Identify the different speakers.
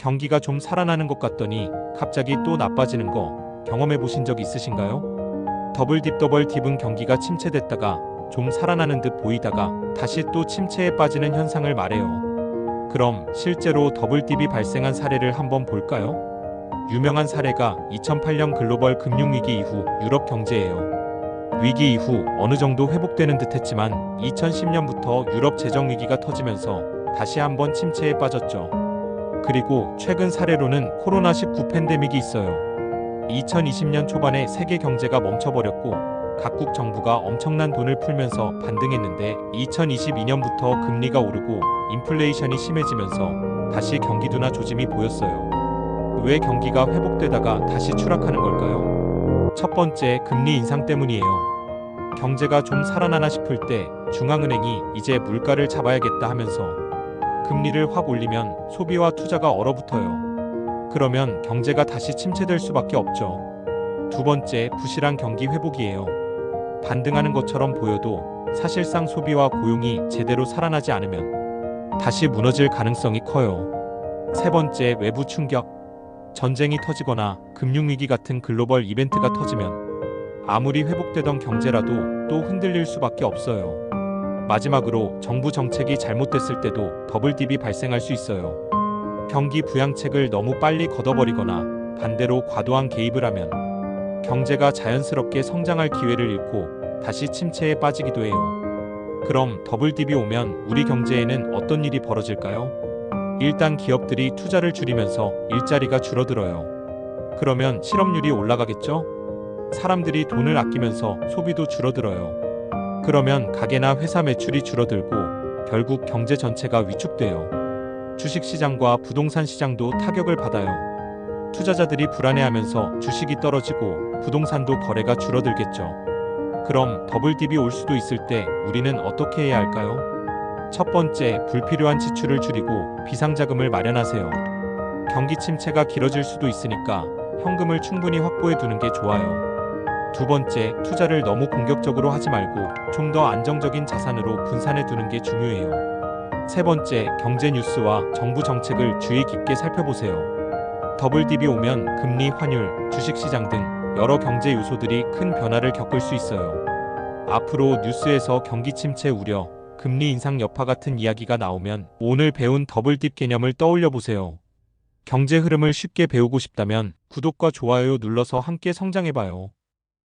Speaker 1: 경기가 좀 살아나는 것 같더니 갑자기 또 나빠지는 거 경험해 보신 적 있으신가요? 더블 딥 더블 딥은 경기가 침체됐다가 좀 살아나는 듯 보이다가 다시 또 침체에 빠지는 현상을 말해요. 그럼 실제로 더블 딥이 발생한 사례를 한번 볼까요? 유명한 사례가 2008년 글로벌 금융위기 이후 유럽 경제예요. 위기 이후 어느 정도 회복되는 듯 했지만 2010년부터 유럽 재정 위기가 터지면서 다시 한번 침체에 빠졌죠. 그리고 최근 사례로는 코로나19 팬데믹이 있어요. 2020년 초반에 세계 경제가 멈춰버렸고 각국 정부가 엄청난 돈을 풀면서 반등했는데 2022년부터 금리가 오르고 인플레이션이 심해지면서 다시 경기도나 조짐이 보였어요. 왜 경기가 회복되다가 다시 추락하는 걸까요? 첫 번째, 금리 인상 때문이에요. 경제가 좀 살아나나 싶을 때 중앙은행이 이제 물가를 잡아야겠다 하면서 금리를 확 올리면 소비와 투자가 얼어붙어요. 그러면 경제가 다시 침체될 수밖에 없죠. 두 번째, 부실한 경기 회복이에요. 반등하는 것처럼 보여도 사실상 소비와 고용이 제대로 살아나지 않으면 다시 무너질 가능성이 커요. 세 번째, 외부 충격. 전쟁이 터지거나 금융위기 같은 글로벌 이벤트가 터지면 아무리 회복되던 경제라도 또 흔들릴 수밖에 없어요. 마지막으로 정부 정책이 잘못됐을 때도 더블 딥이 발생할 수 있어요. 경기 부양책을 너무 빨리 걷어버리거나 반대로 과도한 개입을 하면 경제가 자연스럽게 성장할 기회를 잃고 다시 침체에 빠지기도 해요. 그럼 더블 딥이 오면 우리 경제에는 어떤 일이 벌어질까요? 일단 기업들이 투자를 줄이면서 일자리가 줄어들어요. 그러면 실업률이 올라가겠죠? 사람들이 돈을 아끼면서 소비도 줄어들어요. 그러면 가게나 회사 매출이 줄어들고 결국 경제 전체가 위축돼요. 주식 시장과 부동산 시장도 타격을 받아요. 투자자들이 불안해하면서 주식이 떨어지고 부동산도 거래가 줄어들겠죠. 그럼 더블 딥이 올 수도 있을 때 우리는 어떻게 해야 할까요? 첫 번째, 불필요한 지출을 줄이고 비상자금을 마련하세요. 경기 침체가 길어질 수도 있으니까 현금을 충분히 확보해 두는 게 좋아요. 두 번째, 투자를 너무 공격적으로 하지 말고 좀 더 안정적인 자산으로 분산해 두는 게 중요해요. 세 번째, 경제 뉴스와 정부 정책을 주의 깊게 살펴보세요. 더블 딥이 오면 금리, 환율, 주식 시장 등 여러 경제 요소들이 큰 변화를 겪을 수 있어요. 앞으로 뉴스에서 경기 침체 우려, 금리 인상 여파 같은 이야기가 나오면 오늘 배운 더블 딥 개념을 떠올려 보세요. 경제 흐름을 쉽게 배우고 싶다면 구독과 좋아요 눌러서 함께 성장해봐요.